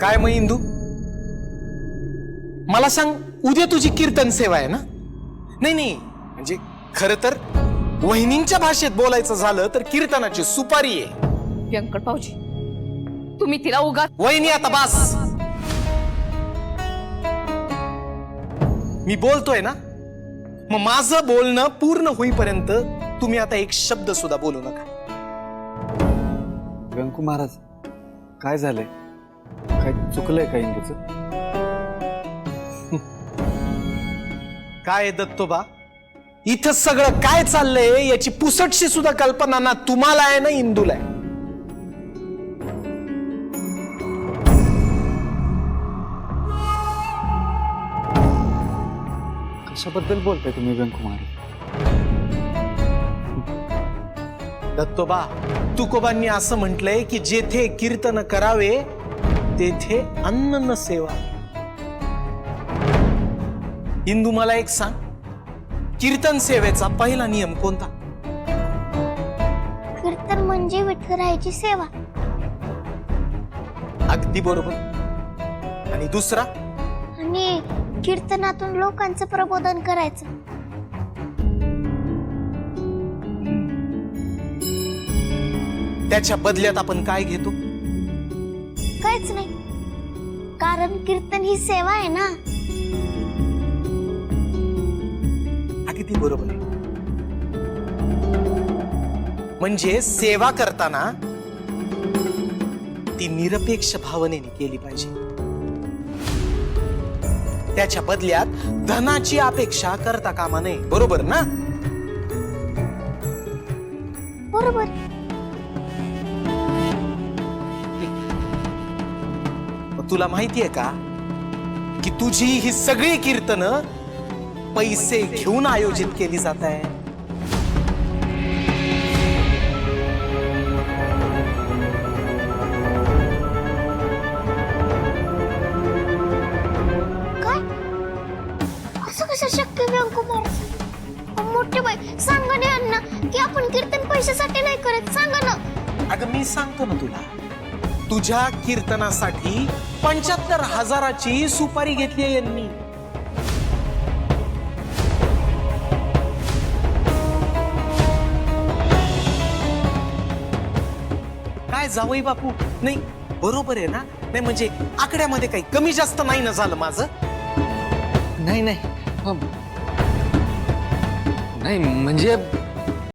काय मग इंदू? मला सांग उद्या तुझी कीर्तन सेवा आहे ना? नाही नाही. म्हणजे खर तर वहिनींच्या भाषेत बोलायचं झालं तर कीर्तनाची सुपारी आहे. व्यंकट भाऊजी तुम्ही तिला उगा वहिनी आता बास. मी बोलतोय ना? मग माझं बोलणं पूर्ण होईपर्यंत तुम्ही आता एक शब्द सुद्धा बोलू नका. व्यंकू महाराज काय झालंय? काय चुकलंय का इंदूचं? काय दत्तोबा? इथं सगळं काय चाललंय याची पुसटशी सुद्धा कल्पना ना तुम्हाला आहे ना इंदूला आहे. कशाबद्दल बोलताय तुम्ही व्यंकू महाराज? दत्तोबा तुकोबांनी असं म्हटलंय की जेथे कीर्तन करावे तेथे अन्न न सेवा. इंदू मला एक सांग कीर्तन सेवेचा पहिला नियम कोणता? कीर्तन म्हणजे विठुरायाची सेवा. अगदी बरोबर. आणि दुसरा? आणि कीर्तनातून लोकांचं प्रबोधन करायचं. त्याच्या बदल्यात आपण काय घेतो? काहीच नाही. कारण कीर्तन ही सेवा आहे ना. अगदी बरोबर. आहे म्हणजे सेवा करताना ती निरपेक्ष भावनेने केली पाहिजे. त्याच्या बदल्यात धनाची अपेक्षा करता कामा नये. बरोबर ना? बरोबर. मग तुला माहितीये का? की तुझी ही सगळी कीर्तनं पैसे घेऊन आयोजित केली जात आहे. सांगा ना की आपण कीर्तन पैशासाठी नाही करत. सांगा ना. अगं मी सांगतो ना तुला. तुझ्या कीर्तनासाठी पंच्याहत्तर हजाराची सुपारी घेतली आहे यांनी. काय जावई बापू? नाही बरोबर आहे ना? नाही म्हणजे आकड्यामध्ये काही कमी जास्त नाही ना झालं माझं? नाही नाही अं, नाही म्हणजे